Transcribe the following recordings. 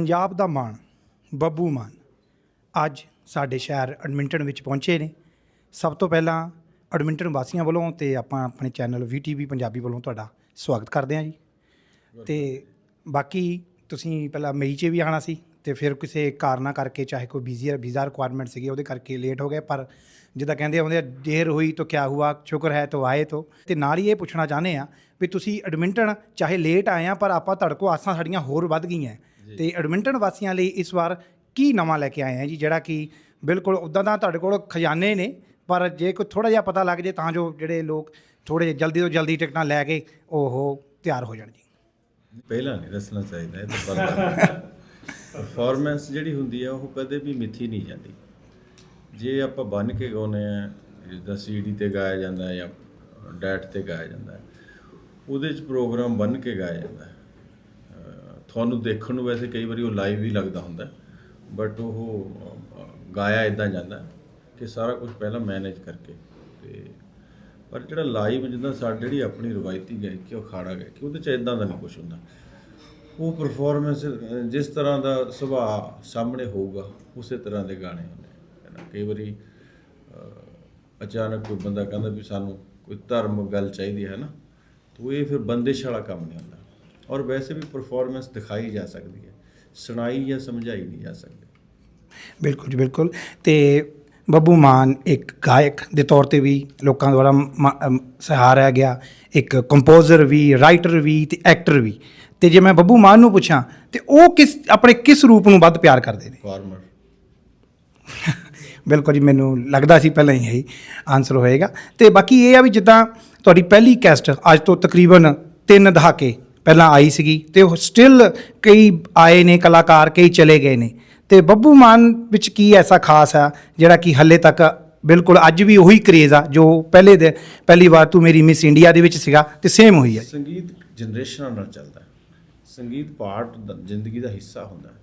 ਪੰਜਾਬ ਦਾ ਮਾਣ, ਬੱਬੂ ਮਾਨ, ਅੱਜ ਸਾਡੇ ਸ਼ਹਿਰ ਐਡਮਿੰਟਨ ਵਿੱਚ ਪਹੁੰਚੇ ਨੇ। ਸਭ ਤੋਂ ਪਹਿਲਾਂ ਐਡਮਿੰਟਨ ਵਾਸੀਆਂ ਵੱਲੋਂ ਤੇ ਆਪਾਂ ਆਪਣੇ ਚੈਨਲ VTV ਪੰਜਾਬੀ ਵੱਲੋਂ ਤੁਹਾਡਾ ਸਵਾਗਤ ਕਰਦੇ ਹਾਂ ਜੀ। ਤੇ ਬਾਕੀ ਤੁਸੀਂ ਪਹਿਲਾਂ ਮਈ 'ਚ ਵੀ ਆਣਾ ਸੀ ਤੇ ਫਿਰ ਕਿਸੇ ਕਾਰਨਾਂ ਕਰਕੇ, ਚਾਹੇ ਕੋਈ ਵੀਜ਼ਾ ਵੀਜ਼ਾ ਰਿਕੁਆਇਰਮੈਂਟ ਸੀਗੀ, ਉਹਦੇ ਕਰਕੇ ਲੇਟ ਹੋ ਗਏ, ਪਰ ਜਿੱਦਾਂ ਕਹਿੰਦੇ ਆਉਂਦੇ ਆ, ਦੇਰ ਹੋਈ ਤਾਂ ਕਿਆ ਹੁਆ, ਸ਼ੁਕਰ ਹੈ ਤੋ ਆਏ ਤੋ। ਤੇ ਨਾਲ ਹੀ ਇਹ ਪੁੱਛਣਾ ਚਾਹੁੰਦੇ ਆ ਵੀ ਤੁਸੀਂ ਐਡਮਿੰਟਨ ਚਾਹੇ ਲੇਟ ਆਏ ਆ, ਪਰ ਆਪਾਂ ਤੁਹਾਡੇ ਕੋਲ ਆਸਾਂ ਸਾਡੀਆਂ ਹੋਰ ਵੱਧ ਗਈਆਂ। ਤੇ ਐਡਮਿੰਟਨ ਵਾਸੀਆਂ ਲਈ ਇਸ ਵਾਰ ਕੀ ਨਵਾਂ ਲੈ ਕੇ ਆਏ ਆ ਜੀ ਜਿਹੜਾ ਕਿ ਬਿਲਕੁਲ ਉਦਾਂ ਦਾ ਤੁਹਾਡੇ ਕੋਲ ਖਜ਼ਾਨੇ ਨੇ ਪਰ ਜੇ ਕੋਈ ਥੋੜਾ ਜਿਹਾ ਪਤਾ ਲੱਗ ਜੇ ਤਾਂ ਜੋ ਜਿਹੜੇ ਲੋਕ ਥੋੜੇ ਜਲਦੀ ਤੋਂ ਜਲਦੀ ਟਿਕਟਾਂ ਲੈ ਕੇ ਉਹ ਤਿਆਰ ਹੋ ਜਾਣ ਜੀ। ਪਹਿਲਾਂ ਨਹੀਂ ਦੱਸਣਾ ਚਾਹੀਦਾ ਇਹ ਤਾਂ ਪਰਫਾਰਮੈਂਸ ਜਿਹੜੀ ਹੁੰਦੀ ਆ ਉਹ ਕਦੇ ਵੀ ਮਿੱਥੀ ਨਹੀਂ ਜਾਂਦੀ। ਜੇ ਆਪਾਂ ਬੰਨ ਕੇ ਗਾਉਂਦੇ ਆ ਜਿੱਦਾਂ ਸੀਡੀ ਤੇ ਗਾਇਆ ਜਾਂਦਾ ਜਾਂ ਡੈਟ ਤੇ ਗਾਇਆ ਜਾਂਦਾ ਉਹਦੇ ਚ ਪ੍ਰੋਗਰਾਮ ਬੰਨ ਕੇ ਗਾਇਆ ਜਾਂਦਾ। ਤੁਹਾਨੂੰ ਦੇਖਣ ਨੂੰ ਵੈਸੇ ਕਈ ਵਾਰੀ ਉਹ ਲਾਈਵ ਵੀ ਲੱਗਦਾ ਹੁੰਦਾ ਬਟ ਉਹ ਗਾਇਆ ਇਦਾਂ ਜਾਂਦਾ ਕਿ ਸਾਰਾ ਕੁਝ ਪਹਿਲਾਂ ਮੈਨੇਜ ਕਰਕੇ ਤੇ ਪਰ ਜਿਹੜਾ ਲਾਈਵ ਜਿੱਦਾਂ ਸਾਡੀ ਜਿਹੜੀ ਆਪਣੀ ਰਵਾਇਤੀ ਗਾਇਕੀ ਉਹ ਖਾੜਾ ਗਾਇਕੀ, ਉਹਦੇ ਚ ਇਦਾਂ ਦਾ ਨਹੀਂ ਕੁਝ ਹੁੰਦਾ। ਉਹ ਪਰਫਾਰਮੈਂਸ ਜਿਸ ਤਰ੍ਹਾਂ ਦਾ ਸੁਭਾਅ ਸਾਹਮਣੇ ਹੋਊਗਾ, ਉਸੇ ਤਰ੍ਹਾਂ ਦੇ ਗਾਣੇ ਹੁੰਦੇ ਹੈ ਨਾ? ਕਈ ਵਾਰੀ ਅਚਾਨਕ ਕੋਈ ਬੰਦਾ ਕਹਿੰਦਾ ਵੀ ਸਾਨੂੰ ਕੋਈ ਧਰਮ ਗੱਲ ਚਾਹੀਦੀ ਹੈ ਨਾ? ਤਾਂ ਇਹ ਫਿਰ ਬੰਦਿਸ਼ ਵਾਲਾ ਕੰਮ ਨਹੀਂ ਹੁੰਦਾ। ਔਰ ਵੈਸੇ ਵੀ ਪਰਫਾਰਮੈਂਸ ਦਿਖਾਈ ਜਾ ਸਕਦੀ ਹੈ। ਸੁਣਾਈ ਜਾਂ ਸਮਝਾਈ ਨਹੀਂ ਜਾ ਸਕਦੀ। ਬਿਲਕੁਲ ਜੀ ਬਿਲਕੁਲ। ਤੇ ਬੱਬੂ ਮਾਨ ਇੱਕ ਗਾਇਕ ਦੇ ਤੌਰ ਤੇ ਵੀ ਲੋਕਾਂ ਦੁਆਰਾ ਸਹਾਰਿਆ ਗਿਆ। ਇੱਕ ਕੰਪੋਜ਼ਰ ਵੀ ਰਾਈਟਰ ਵੀ ਤੇ ਐਕਟਰ ਵੀ। ਤੇ ਜੇ ਮੈਂ ਬੱਬੂ ਮਾਨ ਨੂੰ ਪੁੱਛਾਂ ਤੇ ਉਹ ਕਿਸ ਆਪਣੇ ਕਿਸ ਰੂਪ ਨੂੰ ਵੱਧ ਪਿਆਰ ਕਰਦੇ ਨੇ? ਫਾਰਮਰ ਬਿਲਕੁਲ ਜੀ ਮੈਨੂੰ ਲੱਗਦਾ ਸੀ ਪਹਿਲਾਂ ਹੀ ਇਹੀ ਆਨਸਰ ਹੋਏਗਾ। ਤੇ ਬਾਕੀ ਇਹ ਆ ਵੀ ਜਿੱਦਾਂ ਤੁਹਾਡੀ ਪਹਿਲੀ ਕੈਸਟ ਅੱਜ ਤੋਂ ਤਕਰੀਬਨ 3 ਦਹਾਕੇ ਪਹਿਲਾਂ ਆਈ ਸੀਗੀ ਤੇ ਉਹ ਸਟਿਲ ਕਈ ਆਏ ਨੇ ਕਲਾਕਾਰ, ਕਈ ਚਲੇ ਗਏ ਨੇ। ਤੇ ਬੱਬੂ ਮਾਨ ਵਿੱਚ ਕੀ ਐਸਾ ਖਾਸ ਆ ਜਿਹੜਾ ਕਿ ਹੱਲੇ ਤੱਕ ਬਿਲਕੁਲ ਅੱਜ ਵੀ ਉਹੀ ਕਰੇਜ਼ ਆ ਜੋ ਪਹਿਲੇ ਦੇ ਪਹਿਲੀ ਵਾਰ ਤੂੰ ਮੇਰੀ ਮਿਸ ਇੰਡੀਆ ਦੇ ਵਿੱਚ ਸੀਗਾ ਤੇ ਸੇਮ ਹੋਈ ਆ। ਸੰਗੀਤ ਜਨਰੇਸ਼ਨਾਂ ਨਾਲ ਚੱਲਦਾ ਹੈ। ਸੰਗੀਤ ਪਾਰਟ ਦਾ- ਜ਼ਿੰਦਗੀ ਦਾ ਹਿੱਸਾ ਹੁੰਦਾ ਹੈ।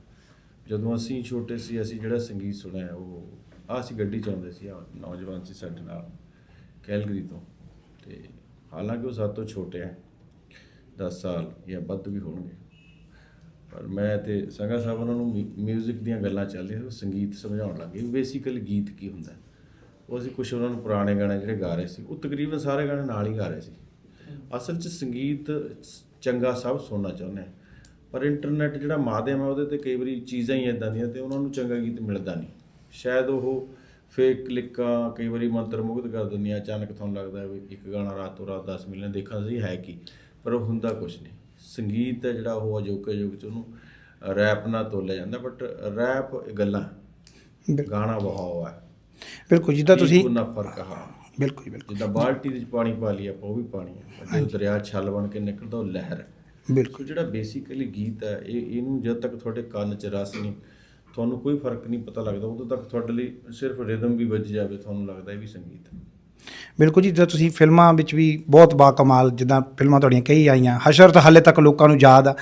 ਜਦੋਂ ਅਸੀਂ ਛੋਟੇ ਸੀ, ਅਸੀਂ ਜਿਹੜਾ ਸੰਗੀਤ ਸੁਣਿਆ, ਉਹ ਆਹ ਅਸੀਂ ਗੱਡੀ ਚਾਉਂਦੇ ਸੀ, ਆਹ ਨੌਜਵਾਨ ਸੀ ਸਾਡੇ ਨਾਲ ਕੈਲਗਰੀ ਤੋਂ। ਤੇ ਹਾਲਾਂਕਿ ਉਹ ਸਾਡੇ ਤੋਂ ਛੋਟੇ ਹੈ। 10 ਸਾਲ ਜਾਂ ਵੱਧ ਵੀ ਹੋਣਗੇ। ਪਰ ਮੈਂ ਤੇ ਸੰਗਾ ਸਾਹਿਬ ਉਹਨਾਂ ਨੂੰ ਮਿਊਜ਼ਿਕ ਦੀਆਂ ਗੱਲਾਂ ਚੱਲਦੀਆਂ ਉਹ ਸੰਗੀਤ ਸਮਝਾਉਣ ਲੱਗੇ ਬੇਸਿਕਲੀ ਗੀਤ ਕੀ ਹੁੰਦਾ? ਉਹ ਅਸੀਂ ਕੁਝ ਉਹਨਾਂ ਨੂੰ ਪੁਰਾਣੇ ਗਾਣੇ ਜਿਹੜੇ ਗਾ ਰਹੇ ਸੀ, ਉਹ ਤਕਰੀਬਨ ਸਾਰੇ ਗਾਣੇ ਨਾਲ ਹੀ ਗਾ ਰਹੇ ਸੀ। ਅਸਲ 'ਚ ਸੰਗੀਤ ਚੰਗਾ ਸਭ ਸੁਣਨਾ ਚਾਹੁੰਦੇ ਆ, ਪਰ ਇੰਟਰਨੈਟ ਜਿਹੜਾ ਮਾਧਿਅਮ ਹੈ ਉਹਦੇ ਤੇ ਕਈ ਵਾਰੀ ਚੀਜ਼ਾਂ ਹੀ ਇਦਾਂ ਦੀਆਂ ਤੇ ਉਹਨਾਂ ਨੂੰ ਚੰਗਾ ਗੀਤ ਮਿਲਦਾ ਨਹੀਂ। ਸ਼ਾਇਦ ਉਹ ਫੇਕ ਕਲਿੱਕਾਂ ਕਈ ਵਾਰੀ ਮੰਤਰ ਮੁਗਧ ਕਰ ਦਿੰਦੀਆਂ, ਅਚਾਨਕ ਤੁਹਾਨੂੰ ਲੱਗਦਾ ਵੀ ਇੱਕ ਗਾਣਾ ਰਾਤੋਂ ਰਾਤ 10 ਮਿਲੀਅਨ ਦੇਖਾਂ ਸੀ, ਹੈ ਕੀ? ਪਰ ਉਹ ਹੁੰਦਾ ਕੁਝ ਨਹੀਂ। ਸੰਗੀਤ ਹੈ ਜਿਹੜਾ ਉਹ ਅਜੋਕੇ ਯੁੱਗ 'ਚ ਉਹਨੂੰ ਰੈਪ ਨਾਲ ਤੋਲਿਆ ਜਾਂਦਾ ਬਟ ਰੈਪ ਗੱਲਾਂ ਗਾਣਾ ਵਹਾਓ ਹੈ। ਬਿਲਕੁਲ ਜਿੱਦਾਂ ਤੁਸੀਂ ਉਹਨਾਂ ਫ਼ਰਕ ਹਾਂ। ਬਿਲਕੁਲ ਜੀ, ਬਿਲਕੁਲ। ਜਿੱਦਾਂ ਬਾਲਟੀ ਵਿੱਚ ਪਾਣੀ ਪਾ ਲਈ ਆਪਾਂ ਉਹ ਵੀ ਪਾਣੀ ਹੈ ਜਦੋਂ ਦਰਿਆ ਛੱਲ ਬਣ ਕੇ ਨਿਕਲਦਾ ਉਹ ਲਹਿਰ ਬਿਲਕੁਲ। ਜਿਹੜਾ ਬੇਸਿਕਲੀ ਗੀਤ ਹੈ ਇਹ ਇਹਨੂੰ ਜਦ ਤੱਕ ਤੁਹਾਡੇ ਕੰਨ 'ਚ ਰਸ ਨਹੀਂ ਤੁਹਾਨੂੰ ਕੋਈ ਫ਼ਰਕ ਨਹੀਂ ਪਤਾ ਲੱਗਦਾ ਉਦੋਂ ਤੱਕ ਤੁਹਾਡੇ ਲਈ ਸਿਰਫ ਰਿਦਮ ਵੀ ਵੱਜ ਜਾਵੇ ਤੁਹਾਨੂੰ ਲੱਗਦਾ ਇਹ ਵੀ ਸੰਗੀਤ ਹੈ। ਬਿਲਕੁਲ ਜੀ ਜਦੋਂ ਤੁਸੀਂ ਫਿਲਮਾਂ ਵਿੱਚ ਵੀ ਬਹੁਤ ਬਾ ਕਮਾਲ ਜਿੱਦਾਂ ਫਿਲਮਾਂ ਤੁਹਾਡੀਆਂ ਕਈ ਆਈਆਂ ਹਸ਼ਰ ਤਾਂ ਹਾਲੇ ਤੱਕ ਲੋਕਾਂ ਨੂੰ ਯਾਦ ਆ।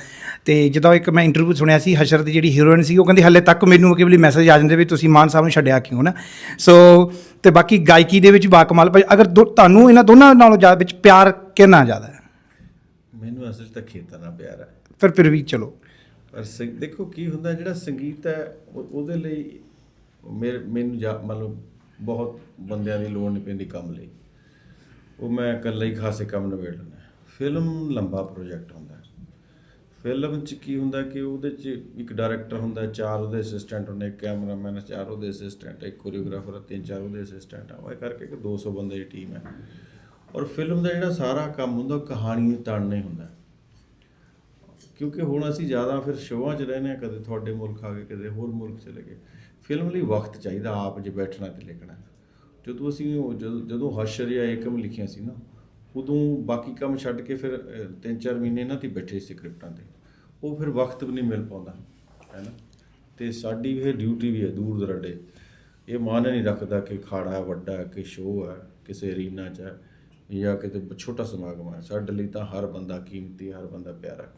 ਤੇ ਜਦੋਂ ਇੱਕ ਮੈਂ ਇੰਟਰਵਿਊ ਸੁਣਿਆ ਸੀ ਹਸ਼ਰ ਦੀ ਜਿਹੜੀ ਹੀਰੋਇਨ ਸੀ ਉਹ ਕਹਿੰਦੀ ਹਾਲੇ ਤੱਕ ਮੈਨੂੰ ਵਾਰੀ ਮੈਸੇਜ ਆ ਜਾਂਦੇ ਵੀ ਤੁਸੀਂ ਮਾਨ ਸਾਹਿਬ ਨੂੰ ਛੱਡਿਆ ਕਿਉਂ ਨਾ? ਸੋ ਤੇ ਬਾਕੀ ਗਾਇਕੀ ਦੇ ਵਿੱਚ ਬਾ ਕਮਾਲ ਭਾਈ ਅਗਰ ਤੁਹਾਨੂੰ ਇਹਨਾਂ ਦੋਨਾਂ ਨਾਲੋਂ ਜ਼ਿਆਦਾ ਵਿੱਚ ਪਿਆਰ ਕਿਹਨਾਂ ਜ਼ਿਆਦਾ ਹੈ? ਮੈਨੂੰ ਅਸਲ ਤਾਂ ਖੇਤਾਂ ਨਾਲ ਪਿਆਰ ਹੈ। ਫਿਰ ਫਿਰ ਵੀ ਚਲੋ। ਪਰ ਦੇਖੋ ਕੀ ਹੁੰਦਾ ਜਿਹੜਾ ਸੰਗੀਤ ਹੈ ਉਹ- ਉਹਦੇ ਲਈ ਮੇਰੇ ਮੈਨੂੰ ਮਤਲਬ ਬਹੁਤ ਬੰਦਿਆਂ ਦੀ ਲੋੜ ਨਹੀਂ ਪੈਂਦੀ ਕੰਮ ਲਈ। ਉਹ ਮੈਂ ਇਕੱਲਾ ਹੀ ਖਾਸੇ ਕੰਮ ਨਿਬੇੜ ਲੈਂਦਾ। ਫਿਲਮ ਲੰਬਾ ਪ੍ਰੋਜੈਕਟ ਹੁੰਦਾ। ਫਿਲਮ 'ਚ ਕੀ ਹੁੰਦਾ ਕਿ ਉਹਦੇ 'ਚ ਇੱਕ ਡਾਇਰੈਕਟਰ ਹੁੰਦਾ, ਚਾਰ ਉਹਦੇ ਅਸਿਸਟੈਂਟ ਹੁੰਦੇ, ਇੱਕ ਕੈਮਰਾਮੈਨ ਚਾਰ ਉਹਦੇ ਅਸਿਸਟੈਂਟ ਇੱਕ ਕੋਰੀਓਗ੍ਰਾਫਰ ਤਿੰਨ ਚਾਰ ਉਹਦੇ ਅਸਿਸਟੈਂਟ ਆ। ਉਹ ਇਹ ਕਰਕੇ ਕਿ 200 ਬੰਦੇ ਦੀ ਟੀਮ ਹੈ। ਔਰ ਫਿਲਮ ਦਾ ਜਿਹੜਾ ਸਾਰਾ ਕੰਮ ਹੁੰਦਾ, ਉਹ ਕਹਾਣੀ ਤਾਣਨਾ ਹੀ ਹੁੰਦਾ। ਕਿਉਂਕਿ ਹੁਣ ਅਸੀਂ ਜ਼ਿਆਦਾ ਫਿਰ ਸ਼ੋਆਂ 'ਚ ਰਹਿੰਦੇ ਹਾਂ ਕਦੇ ਤੁਹਾਡੇ ਮੁਲਕ ਆ ਗਏ ਕਦੇ ਹੋਰ ਮੁਲਕ ਚਲੇ ਗਏ। ਫਿਲਮ ਲਈ ਵਕਤ ਚਾਹੀਦਾ ਆਪ ਜੇ ਬੈਠਣਾ ਤੇ ਲਿਖਣਾ। ਜਦੋਂ ਅਸੀਂ ਜਦੋਂ ਜਦੋਂ ਹਸ਼ਰ ਜਾਂ ਏਕਮ ਲਿਖੀਆਂ ਸੀ ਨਾ ਉਦੋਂ ਬਾਕੀ ਕੰਮ ਛੱਡ ਕੇ ਫਿਰ ਅਹ, ਤਿੰਨ ਚਾਰ ਮਹੀਨੇ ਇਹਨਾਂ ਤੇ ਬੈਠੇ ਸੀ ਸਕ੍ਰਿਪਟਾਂ ਤੇ। ਉਹ ਫਿਰ ਵਕਤ ਵੀ ਨਹੀਂ ਮਿਲ ਪਾਉਂਦਾ ਹੈ ਨਾ? ਤੇ ਸਾਡੀ ਵੀ ਇਹ ਡਿਊਟੀ ਵੀ ਹੈ ਦੂਰ ਦਰਾਡੇ। ਇਹ ਮਾਨ ਨਹੀਂ ਰੱਖਦਾ ਕਿ ਖਾੜਾ ਹੈ ਵੱਡਾ ਹੈ ਕਿ ਸ਼ੋਅ ਹੈ ਕਿਸੇ ਰੀਨਾ 'ਚ ਹੈ ਜਾਂ ਕਿਤੇ ਛੋਟਾ ਸਮਾਗਮ ਹੈ। ਸਾਡੇ ਲਈ ਤਾਂ ਹਰ ਬੰਦਾ ਕੀਮਤੀ ਹਰ ਬੰਦਾ ਪਿਆਰਾ ਹੈ।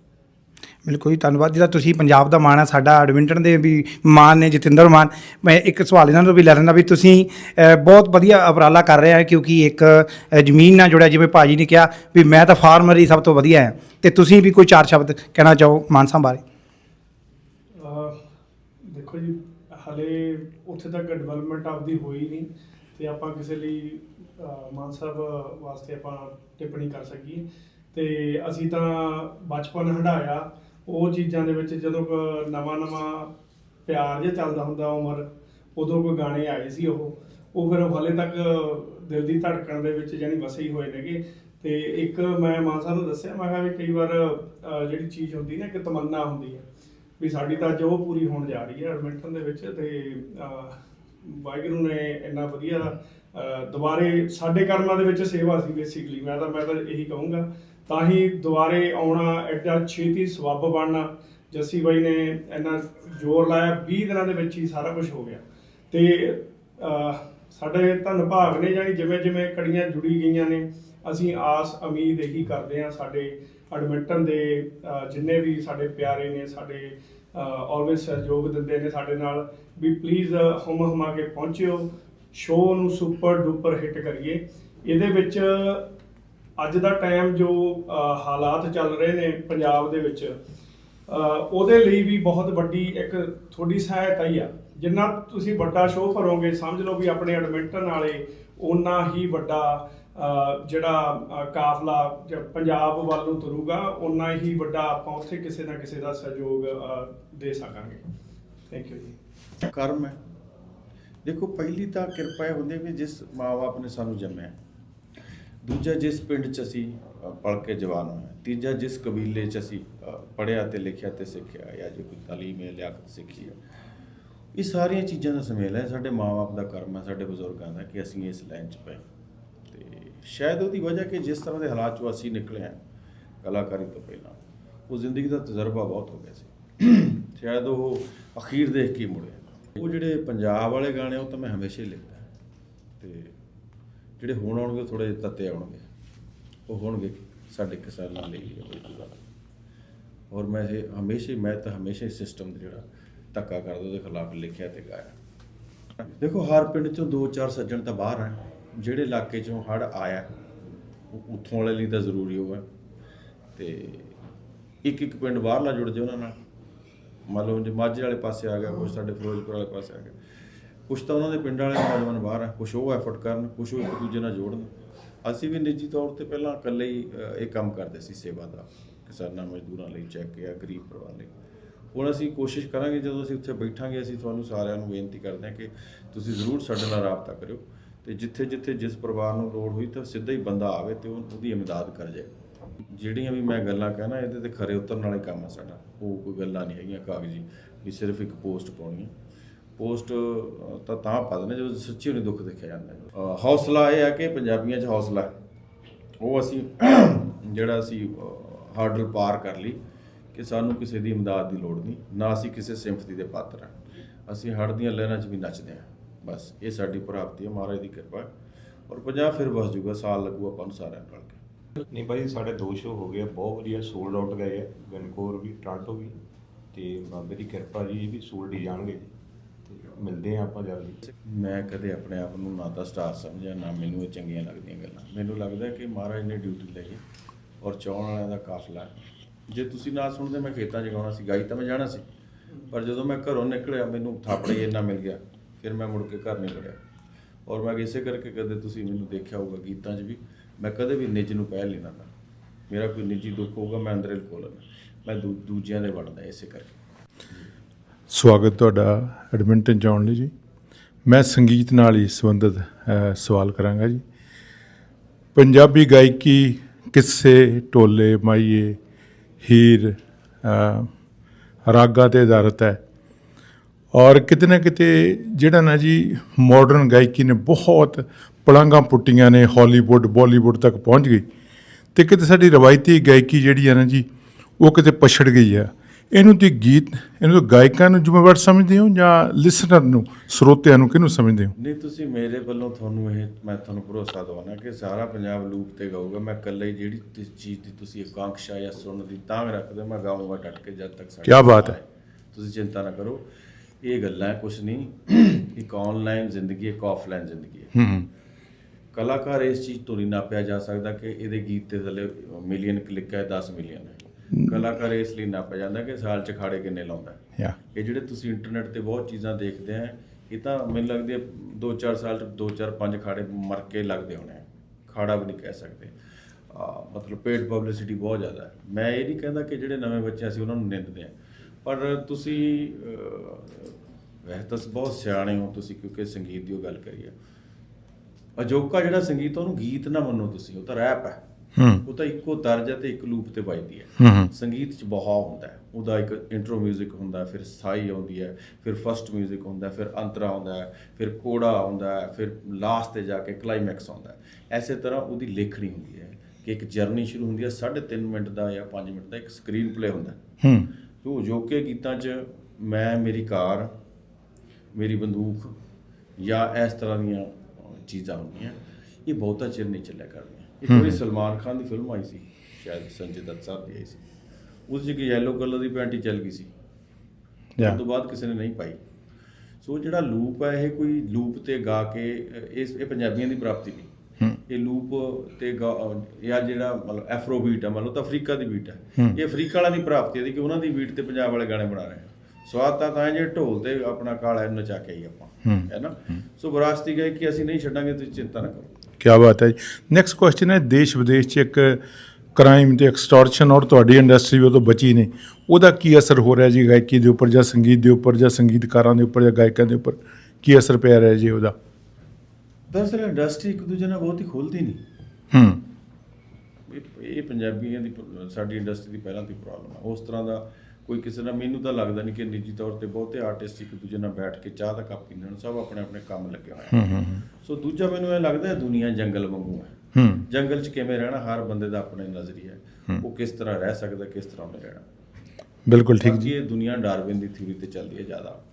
ਬਿਲਕੁਲ ਜੀ ਧੰਨਵਾਦ। ਜਿਹੜਾ ਤੁਸੀਂ ਪੰਜਾਬ ਦਾ ਮਾਣ ਹੈ ਸਾਡਾ ਐਡਮਿੰਟਨ ਦੇ ਵੀ ਮਾਨ ਨੇ ਜਤਿੰਦਰ ਮਾਨ ਮੈਂ ਇੱਕ ਸਵਾਲ ਇਹਨਾਂ ਤੋਂ ਵੀ ਲੈ ਲੈਣਾ ਵੀ ਤੁਸੀਂ ਬਹੁਤ ਵਧੀਆ ਉਪਰਾਲਾ ਕਰ ਰਹੇ ਆ ਕਿਉਂਕਿ ਇੱਕ ਜ਼ਮੀਨ ਨਾਲ ਜੁੜਿਆ ਜਿਵੇਂ ਭਾਜੀ ਨੇ ਕਿਹਾ ਵੀ ਮੈਂ ਤਾਂ ਫਾਰਮਰ ਹੀ ਸਭ ਤੋਂ ਵਧੀਆ ਹੈ ਤੇ ਤੁਸੀਂ ਵੀ ਕੋਈ ਚਾਰ ਸ਼ਬਦ ਕਹਿਣਾ ਚਾਹੋ ਮਾਨਸਾ ਬਾਰੇ? ਦੇਖੋ ਜੀ ਹਲੇ ਉੱਥੇ ਤੱਕ ਡਿਵੈਲਪਮੈਂਟ ਆਪਦੀ ਹੋਈ ਨਹੀਂ ਤੇ ਆਪਾਂ ਕਿਸੇ ਲਈ ਅਹ, ਮਾਨ ਸਾਹਿਬ ਵਾਸਤੇ ਆਪਾਂ ਟਿੱਪਣੀ ਕਰ ਸਕੀਏ। ਤੇ ਅਸੀਂ ਤਾਂ ਬਚਪਨ ਹੰਡਾਇਆ ਉਹ ਚੀਜ਼ਾਂ ਦੇ ਵਿੱਚ ਜਦੋਂ ਨਵਾਂ ਨਵਾਂ ਪਿਆਰ ਜਿਹਾ ਚੱਲਦਾ ਹੁੰਦਾ ਉਮਰ, ਉਦੋਂ ਕੋਈ ਗਾਣੇ ਆਏ ਸੀ ਉਹ। ਉਹ ਫਿਰ ਹਾਲੇ ਤੱਕ ਦਿਲ ਦੀ ਧੜਕਣ ਦੇ ਵਿੱਚ ਜਾਨੀ ਵਸੇ ਹੀ ਹੋਏ ਨੇਗੇ। ਤੇ ਇੱਕ ਮੈਂ ਮਾਨ ਸਾਹਿਬ ਨੂੰ ਦੱਸਿਆ, ਮੈਂ ਕਿਹਾ ਵੀ ਕਈ ਵਾਰ ਜਿਹੜੀ ਚੀਜ਼ ਹੁੰਦੀ ਨਾ, ਇੱਕ ਤਮੰਨਾ ਹੁੰਦੀ ਹੈ ਵੀ ਸਾਡੀ ਤਾਂ ਅੱਜ ਉਹ ਪੂਰੀ ਹੋਣ ਜਾ ਰਹੀ ਹੈ ਐਡਮਿੰਟਨ ਦੇ ਵਿੱਚ ਤੇ ਵਾਹਿਗੁਰੂ ਨੇ ਇੰਨਾ ਵਧੀਆ ਦੁਬਾਰੇ ਸਾਡੇ ਕਰਮਾਂ ਦੇ ਵਿੱਚ ਸੇਵਾ ਸੀ ਬੇਸਿਕਲੀ ਮੈਂ ਤਾਂ ਮੈਂ ਤਾਂ ਇਹੀ ਕਹੂੰਗਾ ਤਾਂ ਹੀ ਦੁਬਾਰੇ ਆਉਣਾ ਐਡਾ ਛੇਤੀ ਸਬੱਬ ਬਣਨਾ। ਜੱਸੀ ਬਾਈ ਨੇ ਇੰਨਾ ਜ਼ੋਰ ਲਾਇਆ 20 ਦਿਨਾਂ ਦੇ ਵਿੱਚ ਹੀ ਸਾਰਾ ਕੁਝ ਹੋ ਗਿਆ। ਤੇ ਸਾਡੇ ਧੰਨ ਭਾਗ ਨੇ ਜਾਨੀ ਜਿਵੇਂ ਜਿਵੇਂ ਕੜੀਆਂ ਜੁੜੀ ਗਈਆਂ ਨੇ, ਅਸੀਂ ਆਸ ਉਮੀਦ ਇਹੀ ਕਰਦੇ ਹਾਂ ਸਾਡੇ ਐਡਮਿੰਟਨ ਦੇ ਜਿੰਨੇ ਵੀ ਸਾਡੇ ਪਿਆਰੇ ਨੇ, ਸਾਡੇ ਆਲਵੇਸ ਸਹਿਯੋਗ ਦਿੰਦੇ ਨੇ ਸਾਡੇ ਨਾਲ, ਵੀ ਪਲੀਜ਼ ਹਮ ਹਮਾ ਕੇ ਪਹੁੰਚਿਓ ਸ਼ੋਅ ਨੂੰ ਸੁਪਰ ਡੂਪਰ ਹਿੱਟ ਕਰੀਏ। ਇਹਦੇ ਵਿੱਚ ਅੱਜ ਦਾ ਟਾਈਮ ਜੋ ਹਾਲਾਤ ਚੱਲ ਰਹੇ ਨੇ ਪੰਜਾਬ ਦੇ ਵਿੱਚ ਉਹਦੇ ਲਈ ਵੀ ਬਹੁਤ ਵੱਡੀ ਇੱਕ ਤੁਹਾਡੀ ਸਹਾਇਤਾ ਹੀ ਆ। ਜਿੰਨਾ ਤੁਸੀਂ ਵੱਡਾ ਸ਼ੋਅ ਭਰੋਗੇ, ਸਮਝ ਲਓ ਵੀ ਆਪਣੇ ਐਡਮਿੰਟਨ ਵਾਲੇ ਓਨਾ ਹੀ ਵੱਡਾ ਜਿਹੜਾ ਕਾਫਲਾ ਪੰਜਾਬ ਵੱਲ ਨੂੰ ਤੁਰੂਗਾ ਉਨਾ ਹੀ ਵੱਡਾ ਆਪਾਂ ਉੱਥੇ ਕਿਸੇ ਨਾ ਕਿਸੇ ਦਾ ਸਹਿਯੋਗ ਦੇ ਸਕਾਂਗੇ। ਥੈਂਕ ਯੂ ਜੀ। ਕਰਮ ਹੈ। ਦੇਖੋ, ਪਹਿਲੀ ਤਾਂ ਕਿਰਪਾ ਇਹ ਹੁੰਦੀ ਵੀ ਜਿਸ ਮਾਂ-ਬਾਪ ਨੇ ਸਾਨੂੰ ਜੰਮਿਆ। ਦੂਜਾ ਜਿਸ ਪਿੰਡ 'ਚ ਅਸੀਂ ਅ, ਕੇ ਜਵਾਨ ਹੋਏ ਤੀਜਾ ਜਿਸ ਕਬੀਲੇ 'ਚ ਅਸੀਂ ਅ, ਪੜ੍ਹਿਆ ਤੇ ਲਿਖਿਆ ਤੇ ਸਿੱਖਿਆ ਜਾਂ ਜੇ ਕੋਈ ਤਾਲੀਮ ਹੈ ਲਿਆਕਤ ਸਿੱਖੀ ਹੈ। ਇਹ ਸਾਰੀਆਂ ਚੀਜ਼ਾਂ ਦਾ ਸੁਮੇਲ ਹੈ ਸਾਡੇ ਮਾਂ-ਬਾਪ ਦਾ ਕਰਮ ਹੈ ਸਾਡੇ ਬਜ਼ੁਰਗਾਂ ਦਾ ਕਿ ਅਸੀਂ ਇਸ ਲਾਈਨ 'ਚ ਪਏ। ਤੇ ਸ਼ਾਇਦ ਉਹਦੀ ਵਜ੍ਹਾ ਕਿ ਜਿਸ ਤਰ੍ਹਾਂ ਦੇ ਹਾਲਾਤ 'ਚੋਂ ਅਸੀਂ ਨਿਕਲੇ ਹਾਂ ਕਲਾਕਾਰੀ ਤੋਂ ਪਹਿਲਾਂ ਉਹ ਜ਼ਿੰਦਗੀ ਦਾ ਤਜਰਬਾ ਬਹੁਤ ਹੋ ਗਿਆ ਸੀ। ਸ਼ਾਇਦ ਉਹ ਅਖੀਰ ਦੇਖ ਕੇ ਹੀ ਮੁੜਿਆ ਉਹ ਜਿਹੜੇ ਪੰਜਾਬ ਵਾਲੇ ਗਾਣੇ ਉਹ ਤਾਂ ਮੈਂ ਹਮੇਸ਼ਾ ਹੀ ਲਿਖਦਾ। ਤੇ ਜਿਹੜੇ ਹੁਣ ਆਉਣਗੇ ਥੋੜੇ ਜਿਹੇ ਤੱਤੇ ਆਉਣਗੇ। ਉਹ ਹੋਣਗੇ ਸਾਡੇ ਕਿਸਾਨਾਂ ਲਈ ਔਰ ਮੈਂ ਇਹ ਹਮੇਸ਼ਾ ਹੀ, ਮੈਂ ਤਾਂ ਹਮੇਸ਼ਾ ਹੀ ਸਿਸਟਮ ਜਿਹੜਾ ਧੱਕਾ ਕਰਦਾ, ਉਹਦੇ ਖਿਲਾਫ ਲਿਖਿਆ ਤੇ ਗਾਇਆ। ਦੇਖੋ, ਹਰ ਪਿੰਡ ਚੋਂ ਦੋ ਚਾਰ ਸੱਜਣ ਤਾਂ ਬਾਹਰ ਹੈ ਜਿਹੜੇ ਇਲਾਕੇ ਚੋਂ ਹੜ ਆਇਆ, ਉਹ ਉੱਥੋਂ ਵਾਲੇ ਲਈ ਤਾਂ ਜ਼ਰੂਰੀ ਹੋਇਆ ਤੇ ਇੱਕ ਇੱਕ ਪਿੰਡ ਬਾਹਰਲਾ ਜੁੜ ਜੇ ਉਹਨਾਂ ਨਾਲ। ਮੰਨ ਲਓ, ਜੇ ਮਾਝੇ ਵਾਲੇ ਪਾਸੇ ਆ ਗਿਆ ਕੁਝ ਸਾਡੇ ਫਿਰੋਜ਼ਪੁਰ ਵਾਲੇ ਪਾਸੇ ਆ ਗਿਆ। ਕੁਝ ਤਾਂ ਉਹਨਾਂ ਦੇ ਪਿੰਡ ਵਾਲੇ ਨੌਜਵਾਨ ਬਾਹਰ ਆ ਕੁਝ ਉਹ ਐਫਰਟ ਕਰਨ ਕੁਝ ਉਹ ਇੱਕ ਦੂਜੇ ਨਾਲ ਜੋੜਨ। ਅਸੀਂ ਵੀ ਨਿੱਜੀ ਤੌਰ ਤੇ ਪਹਿਲਾਂ ਇਕੱਲੇ ਹੀ ਇਹ ਕੰਮ ਕਰਦੇ ਸੀ ਸੇਵਾ ਦਾ, ਕਿਸਾਨਾਂ, ਮਜ਼ਦੂਰਾਂ ਲਈ ਚੈੱਕ ਜਾਂ ਗਰੀਬ ਪਰਿਵਾਰ ਲਈ। ਹੁਣ ਅਸੀਂ ਕੋਸ਼ਿਸ਼ ਕਰਾਂਗੇ, ਜਦੋਂ ਅਸੀਂ ਉੱਥੇ ਬੈਠਾਂਗੇ, ਅਸੀਂ ਤੁਹਾਨੂੰ ਸਾਰਿਆਂ ਨੂੰ ਬੇਨਤੀ ਕਰਦੇ ਹਾਂ ਕਿ ਤੁਸੀਂ ਜ਼ਰੂਰ ਸਾਡੇ ਨਾਲ ਰਾਬਤਾ ਕਰਿਓ ਤੇ ਜਿੱਥੇ ਜਿੱਥੇ ਜਿਸ ਪਰਿਵਾਰ ਨੂੰ ਲੋੜ ਹੋਈ ਤਾਂ ਸਿੱਧਾ ਹੀ ਬੰਦਾ ਆਵੇ ਤੇ ਉਹ- ਉਹਦੀ ਇਮਦਾਦ ਕਰ ਜਾਏ। ਜਿਹੜੀਆਂ ਵੀ ਮੈਂ ਗੱਲਾਂ ਕਹਿਣਾ, ਇਹਦੇ ਤੇ ਖਰੇ ਉਤਰਨ ਵਾਲੇ ਕੰਮ ਆ ਸਾਡਾ, ਉਹ ਕੋਈ ਗੱਲਾਂ ਨਹੀਂ ਹੈਗੀਆਂ ਕਾਗਜ਼ੀ, ਵੀ ਸਿਰਫ ਇੱਕ ਪੋਸਟ ਪਾਉਣੀ ਹੈ ਪੋਸਟ ਤਾਂ ਤਾਂ ਪਾ ਦਿੰਦੇ ਜਦੋਂ ਸੱਚੀ ਉਹਨੇ ਦੁੱਖ ਦੇਖਿਆ ਜਾਂਦਾ ਹੈ। ਹੌਸਲਾ ਇਹ ਆ ਕਿ ਪੰਜਾਬੀਆਂ 'ਚ ਹੌਸਲਾ ਉਹ ਅਸੀਂ ਜਿਹੜਾ ਅਸੀਂ ਹਾਰਡਲ ਪਾਰ ਕਰ ਲਈ ਕਿ ਸਾਨੂੰ ਕਿਸੇ ਦੀ ਇਮਦਾਦ ਦੀ ਲੋੜ ਨਹੀਂ, ਨਾ ਅਸੀਂ ਕਿਸੇ ਸਿੰਪਥੀ ਦੇ ਪਾਤਰ ਹਾਂ। ਅਸੀਂ ਹੜ੍ਹ ਦੀਆਂ ਲਹਿਰਾਂ 'ਚ ਵੀ ਨੱਚਦੇ ਹਾਂ। ਬਸ, ਇਹ ਸਾਡੀ ਪ੍ਰਾਪਤੀ ਹੈ, ਮਹਾਰਾਜ ਦੀ ਕਿਰਪਾ ਔਰ ਪੰਜਾਬ ਫਿਰ ਵਸ ਜੂਗਾ ਸਾਲ ਲੱਗੂ ਆਪਾਂ ਨੂੰ ਸਾਰਿਆਂ ਨੂੰ ਰਲ ਕੇ। ਨਹੀਂ ਭਾਈ, ਸਾਡੇ ਦੋ ਸ਼ੋ ਹੋ ਗਏ ਬਹੁਤ ਵਧੀਆ ਸੋਲਡ ਆਊਟ ਗਏ ਆ ਵੈਨਕੂਵਰ ਵੀ, ਟੋਰਾਂਟੋ ਵੀ, ਤੇ ਬਾਬੇ ਦੀ ਕਿਰਪਾ ਜੀ ਇਹ ਵੀ ਸੋਲਡ ਹੀ ਜਾਣਗੇ। ਜੀ ਮਿਲਦੇ ਆ ਆਪਾਂ ਜਲਦੀ। ਮੈਂ ਕਦੇ ਆਪਣੇ ਆਪ ਨੂੰ ਨਾ ਤਾਂ ਸਟਾਰ ਸਮਝਿਆ, ਨਾ ਮੈਨੂੰ ਇਹ ਚੰਗੀਆਂ ਲੱਗਦੀਆਂ ਗੱਲਾਂ। ਮੈਨੂੰ ਲੱਗਦਾ ਕਿ ਮਹਾਰਾਜ ਨੇ ਡਿਊਟੀ ਲਈ ਹੈ ਔਰ ਚਾਉਣ ਵਾਲਿਆਂ ਦਾ ਕਾਫਲਾ ਜੇ ਤੁਸੀਂ ਨਾ ਸੁਣਦੇ, ਮੈਂ ਖੇਤਾਂ 'ਚ ਗਾਉਣਾ ਸੀ, ਗਾਈ ਤਾਂ ਮੈਂ ਜਾਣਾ ਸੀ। ਪਰ ਜਦੋਂ ਮੈਂ ਘਰੋਂ ਨਿਕਲਿਆ, ਮੈਨੂੰ ਥਾਪੜਾ ਹੀ ਇੰਨਾ ਮਿਲ ਗਿਆ, ਫਿਰ ਮੈਂ ਮੁੜ ਕੇ ਘਰ ਨਹੀਂ ਵੜਿਆ। ਔਰ ਮੈਂ ਇਸੇ ਕਰਕੇ ਕਦੇ ਤੁਸੀਂ ਮੈਨੂੰ ਦੇਖਿਆ ਹੋਊਗਾ ਗੀਤਾਂ 'ਚ ਵੀ, ਮੈਂ ਕਦੇ ਵੀ ਨਿੱਜ ਨੂੰ ਪਹਿਲ ਨਹੀਂ ਦਿੰਦਾ ਮੇਰਾ ਕੋਈ ਨਿੱਜੀ ਦੁੱਖ ਹੋਊਗਾ, ਮੈਂ ਅੰਦਰੇ ਲਕੋ ਲੈਂਦਾ ਮੈਂ ਦੂ- ਦੂਜਿਆਂ ਦੇ ਵੜਦਾ ਇਸੇ ਕਰਕੇ। ਸਵਾਗਤ ਤੁਹਾਡਾ ਐਡਮਿੰਟਨ ਜਾਣ ਲਈ ਜੀ। ਮੈਂ ਸੰਗੀਤ ਨਾਲ ਹੀ ਸੰਬੰਧਿਤ ਸਵਾਲ ਕਰਾਂਗਾ ਜੀ। ਪੰਜਾਬੀ ਗਾਇਕੀ ਕਿੱਸੇ ਟੋਲੇ ਮਾਈਏ, ਹੀਰ ਰਾਗਾ ਰਾਗਾਂ ਤੇ ਆਧਾਰਿਤ ਹੈ। ਔਰ ਕਿਤੇ ਨਾ ਕਿਤੇ ਜਿਹੜਾ ਨਾ ਜੀ ਮਾਡਰਨ ਗਾਇਕੀ ਨੇ ਬਹੁਤ ਪਲਾਂਘਾਂ ਪੁੱਟੀਆਂ ਨੇ ਹਾਲੀਵੁੱਡ ਬਾਲੀਵੁੱਡ ਤੱਕ ਪਹੁੰਚ ਗਈ। ਤੇ ਕਿਤੇ ਸਾਡੀ ਰਵਾਇਤੀ ਗਾਇਕੀ ਜਿਹੜੀ ਹੈ ਨਾ ਜੀ, ਉਹ ਕਿਤੇ ਪਛੜ ਗਈ ਆ। ਇਹਨੂੰ ਤੇ ਗੀਤ ਇਹਨੂੰ ਤਾਂ ਗਾਇਕਾਂ ਨੂੰ ਜ਼ਿੰਮੇਵਾਰ ਸਮਝਦੇ ਹੋ ਜਾਂ ਲਿਸਨਰ ਨੂੰ ਸਰੋਤਿਆਂ ਨੂੰ ਕਿਹਨੂੰ ਸਮਝਦੇ ਹੋ? ਨਹੀਂ ਤੁਸੀਂ ਮੇਰੇ ਵੱਲੋਂ ਤੁਹਾਨੂੰ ਇਹ ਮੈਂ ਤੁਹਾਨੂੰ ਭਰੋਸਾ ਦਵਾਉਣਾ ਕਿ ਸਾਰਾ ਪੰਜਾਬ ਲੂਪ ਤੇ ਗਾਊਗਾ। ਮੈਂ ਇਕੱਲੇ ਜਿਹੜੀ ਚੀਜ਼ ਦੀ ਤੁਸੀਂ ਆਕਾਂक्षा ਜਾਂ ਸੁਣਨ ਦੀ ਤਾਂਘ ਰੱਖਦੇ ਮੈਂ ਗਾਊਂਗਾ ਡਟ ਕੇ ਜਦ ਤੱਕ ਸਾਡੀ ਕਿਆ ਬਾਤ ਹੈ। ਤੁਸੀਂ ਚਿੰਤਾ ਨਾ ਕਰੋ। ਇਹ ਗੱਲਾਂ ਕੁਝ ਨਹੀਂ ਇੱਕ ਆਨਲਾਈਨ ਜ਼ਿੰਦਗੀ ਇੱਕ ਆਫਲਾਈਨ ਜ਼ਿੰਦਗੀ ਹੈ। ਹੂੰ ਕਲਾਕਾਰ ਇਸ ਚੀਜ਼ ਤੋਂ ਨਹੀਂ ਨਾਪਿਆ ਜਾ ਸਕਦਾ ਕਿ ਇਹਦੇ ਗੀਤ ਤੇ ਥੱਲੇ ਮਿਲੀਅਨ ਕਲਿੱਕ ਹੈ 10 ਮਿਲੀਅਨ ਹੈ। ਕਲਾਕਾਰ ਇਸ ਲਈ ਨਾਪਿਆ ਜਾਂਦਾ ਕਿ ਸਾਲ ਚ ਖਾੜੇ ਕਿੰਨੇ ਲਾਉਂਦਾ ਹੈ। ਯਾ ਇਹ ਜਿਹੜੇ ਤੁਸੀਂ ਇੰਟਰਨੈਟ ਤੇ ਬਹੁਤ ਚੀਜ਼ਾਂ ਦੇਖਦੇ ਆ ਇਹ ਤਾਂ ਮੈਨੂੰ ਲੱਗਦੀ ਹੈ 2-4 ਸਾਲ ਚ 2-4 5 ਖਾੜੇ ਮਰ ਕੇ ਲੱਗਦੇ ਹੋਣੇ ਆ। ਖਾੜਾ ਵੀ ਨਹੀਂ ਕਹਿ ਸਕਦੇ। ਆ ਮਤਲਬ ਪੇਡ ਪਬਲਿਸਿਟੀ ਬਹੁਤ ਜ਼ਿਆਦਾ ਹੈ। ਮੈਂ ਇਹ ਨਹੀਂ ਕਹਿੰਦਾ ਕਿ ਜਿਹੜੇ ਨਵੇਂ ਬੱਚੇ ਅਸੀਂ ਉਹਨਾਂ ਨੂੰ ਨਿੰਦਦੇ ਆ। ਪਰ ਤੁਸੀਂ ਵੈਸੇ ਤਾਂ ਬਹੁਤ ਸਿਆਣੇ ਹੋ ਤੁਸੀਂ ਕਿਉਂਕਿ ਸੰਗੀਤ ਦੀ ਉਹ ਗੱਲ ਕਰੀਏ। ਅਜੋਕਾ ਜਿਹੜਾ ਸੰਗੀਤ ਆ, ਉਹਨੂੰ ਗੀਤ ਨਾ ਮੰਨੋ ਤੁਸੀਂ ਉਹ ਤਾਂ ਰੈਪ ਹੂੰ। ਉਹ ਤਾਂ ਇੱਕੋ ਦਰਜ ਹੈ ਤੇ ਇੱਕ ਲੂਪ ਤੇ ਵੱਜਦੀ ਹੈ ਹੂੰ ਹੂੰ ਸੰਗੀਤ ਚ ਬਹਾਅ ਹੁੰਦਾ ਹੈ ਉਹਦਾ ਇੱਕ ਇੰਟਰੋ 뮤직 ਹੁੰਦਾ ਹੈ ਫਿਰ ਸਥਾਈ ਆਉਂਦੀ ਹੈ ਫਿਰ ਫਰਸਟ 뮤직 ਹੁੰਦਾ ਹੈ ਫਿਰ ਅੰਤਰਾ ਆਉਂਦਾ ਹੈ ਫਿਰ ਕੋੜਾ ਆਉਂਦਾ ਹੈ ਫਿਰ ਲਾਸਟ ਤੇ ਜਾ ਕੇ ਕਲਾਈਮੈਕਸ ਆਉਂਦਾ ਹੈ ਐਸੇ ਤਰ੍ਹਾਂ ਉਹਦੀ ਲੇਖਣੀ ਹੁੰਦੀ ਹੈ ਕਿ ਇੱਕ ਜਰਨੀ ਸ਼ੁਰੂ ਹੁੰਦੀ ਹੈ 3.5 ਮਿੰਟ ਦਾ ਜਾਂ 5 ਮਿੰਟ ਦਾ ਇੱਕ ਸਕਰੀਨ ਪਲੇ ਹੁੰਦਾ ਹੈ ਹੂੰ ਜੋ ਅਜੋਕੇ ਗੀਤਾਂ 'ਚ ਮੈਂ ਮੇਰੀ ਕਾਰ ਮੇਰੀ ਬੰਦੂਕ ਜਾਂ ਇਸ ਤਰ੍ਹਾਂ ਦੀਆਂ ਅਹ, ਚੀਜ਼ਾਂ ਹੁੰਦੀਆਂ ਇਹ ਬਹੁਤਾ ਚਿਰ ਨਹੀਂ ਚੱਲਿਆ ਕਰਦੀਆਂ ਇੱਕ ਵਾਰੀ ਸਲਮਾਨ ਖਾਨ ਦੀ ਫਿਲਮ ਆਈ ਸੀ ਸ਼ਾਇਦ ਸੰਜੇ ਦੱਤ ਸਾਹਿਬ ਦੀ ਆਈ ਸੀ। ਉਸ ਕਿ ਯੈਲੋ ਕਲਰ ਦੀ ਪੈਂਟ ਚੱਲ ਗਈ ਸੀ। ਉਸ ਤੋਂ ਬਾਅਦ ਕਿਸੇ ਨੇ ਨਹੀਂ ਪਾਈ। ਸੋ ਜਿਹੜਾ ਲੂਪ ਹੈ ਇਹ ਕੋਈ ਲੂਪ ਤੇ ਗਾ ਕੇ ਇਸ ਇਹ ਪੰਜਾਬੀਆਂ ਦੀ ਪ੍ਰਾਪਤੀ ਨਹੀਂ। ਇਹ ਲੂਪ ਤੇ ਇਹ ਜਿਹੜਾ ਮਤਲਬ ਐਫਰੋ ਬੀਟ ਹੈ ਮਤਲਬ ਤਾਂ ਅਫਰੀਕਾ ਦੀ ਬੀਟ ਹੈ। ਇਹ ਅਫਰੀਕਾ ਵਾਲਿਆਂ ਦੀ ਪ੍ਰਾਪਤੀ ਹੈ ਕਿ ਉਹਨਾਂ ਦੀ ਬੀਟ ਤੇ ਪੰਜਾਬ ਵਾਲੇ ਗਾਣੇ ਬਣਾ ਰਹੇ ਸਵਾਦ ਤਾਂ ਤਾਂ ਜੇ ਢੋਲ ਤੇ ਆਪਣਾ ਕਾਲਾ ਨਚਾ ਕੇ ਆਈ ਆਪਾਂ ਹੂੰ। ਹੈ ਨਾ? ਸੋ ਵਿਰਾਸਤੀ ਗਏ ਕਿ ਅਸੀਂ ਨਹੀਂ ਛੱਡਾਂਗੇ ਤੁਸੀਂ ਚਿੰਤਾ ਨਾ ਕਰੋ। ਕੀ ਬਾਤ ਹੈ ਜੀ। ਨੈਕਸਟ ਕੁਐਸਚਨ ਹੈ ਦੇਸ਼ ਵਿਦੇਸ਼ 'ਚ ਇੱਕ ਕ੍ਰਾਈਮ ਤੇ ਐਕਸਟੋਰਸ਼ਨ ਔਰ ਤੁਹਾਡੀ ਇੰਡਸਟਰੀ ਉਹ ਤੋਂ ਬਚੀ ਨੇ ਉਹਦਾ ਕੀ ਅਸਰ ਹੋ ਰਿਹਾ ਜੀ ਗਾਇਕੀ ਦੇ ਉੱਪਰ ਜਾਂ ਸੰਗੀਤ ਦੇ ਉੱਪਰ ਜਾਂ ਸੰਗੀਤਕਾਰਾਂ ਦੇ ਉੱਪਰ ਜਾਂ ਗਾਇਕਾਂ ਦੇ ਉੱਪਰ? ਕੀ ਅਸਰ ਪੈ ਰਿਹਾ ਜੀ ਉਹਦਾ? ਦਰਅਸਲ ਇੰਡਸਟਰੀ ਇੱਕ ਦੂਜੇ ਨਾਲ ਬਹੁਤੀ ਖੁੱਲਦੀ ਨਹੀਂ। ਹੂੰ। ਇਹ ਪੰਜਾਬੀਆਂ ਦੀ ਸਾਡੀ ਇੰਡਸਟਰੀ ਦੀ ਪਹਿਲਾਂ ਦੀ ਪ੍ਰੋਬਲਮ ਹੈ ਉਸ ਤਰ੍ਹਾਂ ਦਾ ਕੋਈ ਕਿਸੇ ਨਾਲ ਮੈਨੂੰ ਤਾਂ ਲੱਗਦਾ ਨਹੀਂ ਕਿ ਨਿੱਜੀ ਤੌਰ ਤੇ ਬਹੁਤੇ ਆਰਟਿਸਟ ਇੱਕ ਦੂਜੇ ਨਾਲ ਬੈਠ ਕੇ ਚਾਹ ਦਾ ਕੱਪ ਪੀਂਦੇ ਹਨ ਸਭ ਆਪਣੇ ਆਪਣੇ ਕੰਮ ਲੱਗੇ ਹੋਏ ਹੂੰ ਹਨ। ਹੂੰ ਹੂੰ, ਸੋ ਦੂਜਾ ਮੈਨੂੰ ਇਹ ਲੱਗਦਾ ਹੈ ਦੁਨੀਆ ਜੰਗਲ ਵਾਂਗੂ ਹੈ। ਹੂੰ। ਜੰਗਲ 'ਚ ਕਿਵੇਂ ਰਹਿਣਾ ਹਰ ਬੰਦੇ ਦਾ ਆਪਣਾ ਨਜ਼ਰੀਆ ਹੈ। ਉਹ ਕਿਸ ਤਰ੍ਹਾਂ ਰਹਿ ਸਕਦਾ ਕਿਸ ਤਰ੍ਹਾਂ ਨਹੀਂ ਰਹਿਣਾ। ਬਿਲਕੁਲ ਠੀਕ ਜੀ। ਇਹ ਦੁਨੀਆ ਡਾਰਵਿਨ ਦੀ ਥਿਊਰੀ ਤੇ ਚੱਲਦੀ ਹੈ ਜ਼ਿਆਦਾ।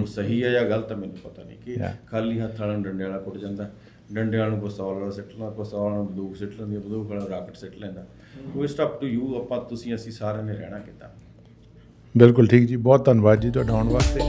ਉਹ ਸਹੀ ਹੈ ਜਾਂ ਗਲਤ ਹੈ ਮੈਨੂੰ ਪਤਾ ਨਹੀਂ ਕਿ. ਖਾਲੀ ਹੱਥ ਵਾਲਾ ਨੂੰ ਡੰਡੇ ਵਾਲਾ ਕੁੱਟ ਜਾਂਦਾ। ਡੰਡੇ ਵਾਲਾ ਨੂੰ ਪਿਸਤੌਲ ਵਾਲਾ ਸਿੱਟ ਲਾ ਪਿਸਤੌਲ ਨੂੰ ਬੰਦੂਕ ਸਿੱਟ ਲੈਂਦੀ ਬੰਦੂਕ ਵਾਲਾ ਰਾਕਟ ਸਿੱਟ ਲੈਂਦਾ। ਉਹ ਅਪ ਟੂ ਯੂ ਆਪਾਂ ਤੁਸੀਂ ਅਸੀਂ ਸਾਰਿਆਂ ਨੇ ਰਹਿਣਾ ਕਿੱਦਾਂ? ਬਿਲਕੁਲ ਠੀਕ ਜੀ ਬਹੁਤ ਧੰਨਵਾਦ ਜੀ ਤੁਹਾਡਾ ਆਉਣ ਵਾਸਤੇ।